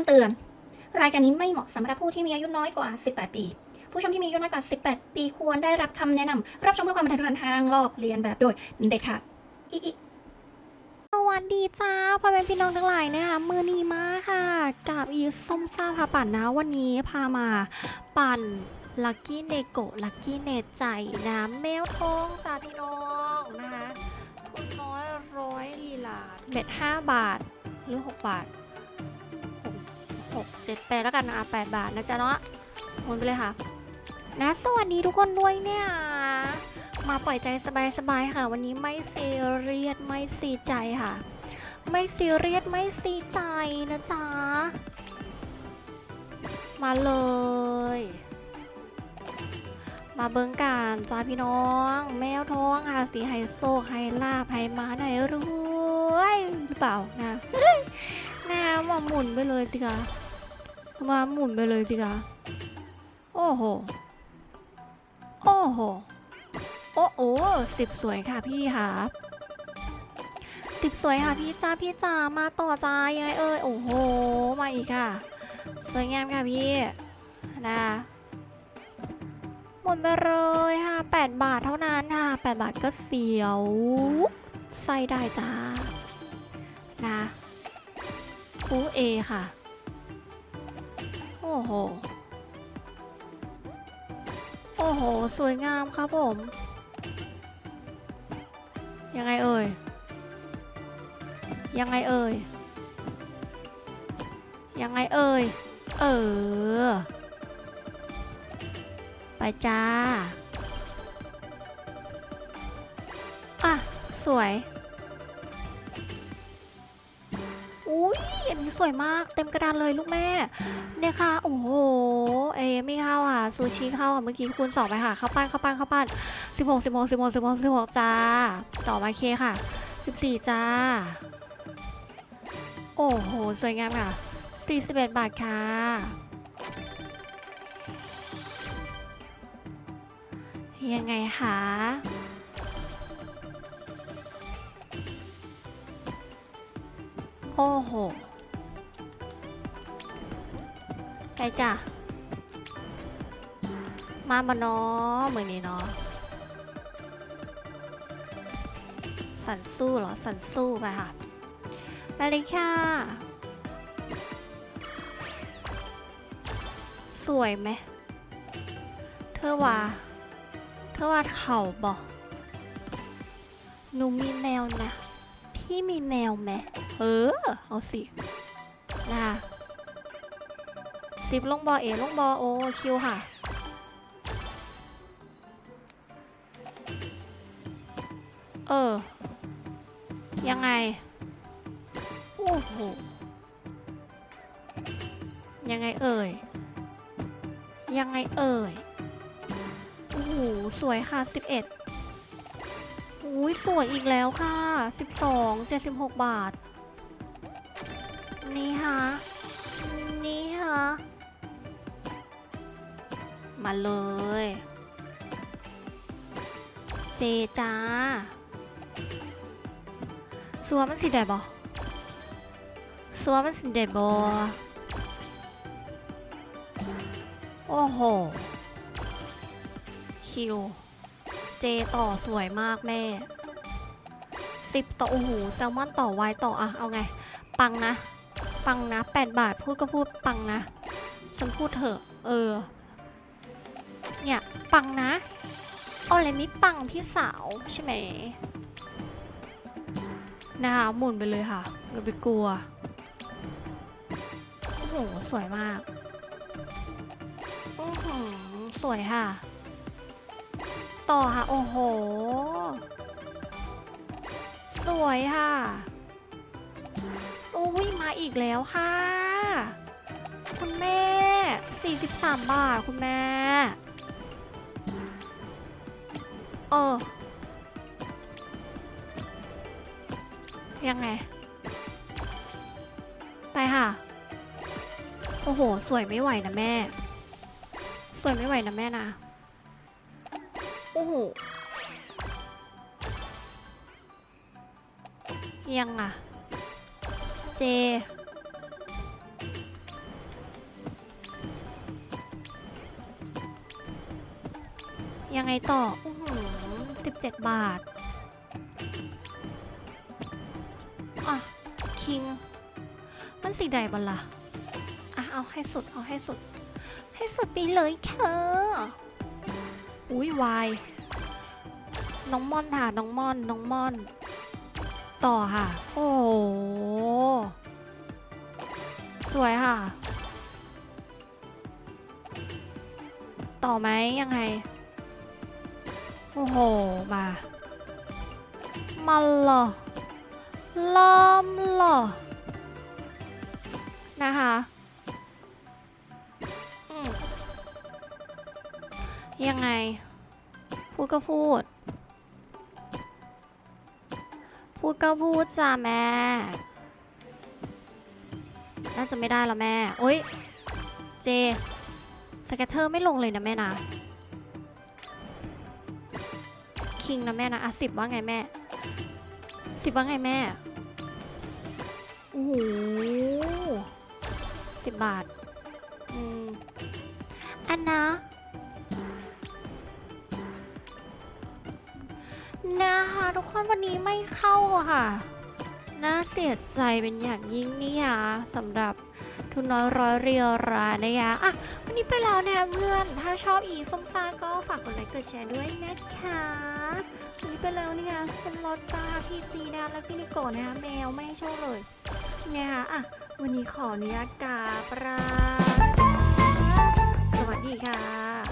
ำเตือน รายการนี้ไม่เหมาะสำหรับผู้ที่มีอายุน้อยกว่า 18 ปี ผู้ชมที่มีอายุน้อยกว่า 18 ปีควรได้รับคำแนะนำรับชมเพื่อความบันเทิงทางลอกเลียนแบบโดยเด็ดขาดอิอิสวัสดีจ้าพ่อแม่พี่น้องทั้งหลายนะคะมือนีมาค่ะ กับอีส้มซ่าพาปั่นนะวันนี้พามาปั่นลักกี้เนโกลักกี้เนใจน้ำแมวทองจ้าพี่น้องนะคะทุนน้อยร้อยลีลาเบ็ดห้าบาทหรือหกบาท 6 7 8 แล้วกันอะ8บาทนะจ๊ะเนาะหมุนไปเลยค่ะ นะสวัสดีทุกคนด้วยเนี่ย มาปล่อยใจสบายๆค่ะ วันนี้ไม่ซีเรียสไม่ซีใจค่ะ ไม่ซีเรียสไม่ซีใจนะจ๊ะ มาเลย มาเบิ้งการจ้าพี่น้อง แมวท้องค่ะสีไฮโซไฮลาบไฮมาไหนรวยหรือเปล่านะหน้าหมุนไปเลยสิคะ มาหมุนไปเลยสิคะโอ้โห โอ้โห โอ้โอ้สิบสวยค่ะพี่ค่ะสิบสวยค่ะพี่จ้าพี่จ้ามาต่อจ้ายังไงเอ่ยโอ้โห มาอีกค่ะ สวยงามค่ะพี่นะหมดไปเลยค่ะแปดบาทเท่านั้นค่ะแปดบาทก็เสียวใส่ได้จ้านะคูเอค่ะ อ้โห โอ้โห สวยงามครับผม ยังไงเอ่ย ยังไงเอ่ย ยังไงเอ่ย เออ ไปจ้า อะ สวย อันนี้สวยมากเต็มกระดานเลยลูกแม่ เนี่ยค่ะ โอ้โห เอไม่เข้าอะ ซูชิเข้าอะ เมื่อกี้คูณสองไปค่ะ เข้าปั้นเข้าปั้นเข้าปั้นสิบหกสิบหกสิบหกสิบหกสิบหกจ้า ต่อมาเคค่ะสิบสี่จ้า โอ้โห สวยงามค่ะสี่สิบเอ็ดบาทค่ะยังไงคะโอ้โห จ้ะ มาบานอมือนี้เนาะสันสู้เหรอ สันสู้ไปค่ะ ไปเลยค่ะ สวยไหม เธอว่า เธอว่าเข่าบอกหนูมีแมวนะ พี่มีแมวไหมเออ เอาสินะ สิบลงบอเอลงบอโอคิวค่ะ เออ ยังไง โอ้โห ยังไงเอ่ย ยังไงเอ่ย โอ้โห สวยค่ะ 11อุ้ยสวยอีกแล้วค่ะ 12 76 บาท นี่ค่ะนี่ค่ะ มาเลย เจจ้าสัวมันสิเด็ดบอสัวมันสิเด็ดบอโอ้โห คิว เจต่อสวยมากแม่สิบต่อโอ้โหแซลมอนต่อไวต่ออะเอาไง ปังนะ ปังนะแปดบาทพูดก็พูดปังนะ ฉันพูดเถอะ เออ เนี่ย ปังนะอะไรไม่ปังพี่สาวใช่ไหมนะคะหมุนไปเลยค่ะอย่าไปกลัวโอ้โหสวยมากอือหือสวยค่ะ ต่อค่ะ โอ้โห สวยค่ะ โอ้ยมาอีกแล้วค่ะ คุณแม่ 43 บาท คุณแม่ เออ ยังไง ไปค่ะ โอ้โห สวยไม่ไหวนะแม่ สวยไม่ไหวนะแม่นะ โอ้โห ยังอะ เจยังไงต่อ โอ้ หือสิบเจ็ดบาท อะ คิง มันสีใดบัลล่ะ อะ เอาให้สุด เอาให้สุด ให้สุดไปเลยเธอ อุ้ยวาย น้องม่อนค่ะ น้องม่อน น้องม่อน ต่อค่ะ โอ้โห สวยค่ะ ต่อไหมยังไง โอ้โห มา มาเหรอล้อมเหรอนะคะยังไง พูดก็พูด พูดก็พูดจ้าแม่ น่าจะไม่ได้แล้วแม่ โอ๊ย เจสแกตเตอร์ไม่ลงเลยนะแม่นะ คิงนะแม่นะอะสิบว่าไงแม่สิบว่าไงแม่โอ้โหสิบบาทอืมอันนะนะคะทุกคนวันนี้ไม่เข้าอะค่ะ น่าเสียใจเป็นอย่างยิ่งนี่ค่ะสำหรับ ทุนน้อยร้อยเรียวรานะคะอะวันนี้ไปแล้วนะเพื่อน ถ้าชอบอีส้มซ่าก็ฝากกดไลค์กดแชร์ด้วยนะคะวันนี้ไปแล้วนี่ค่ะสมรสตาพี่จีนะแล้วพี่นิโกะนะคะแมวไม่ชอบเลยนะคะอะวันนี้ขออนุญาตกาปราสวัสดีค่ะ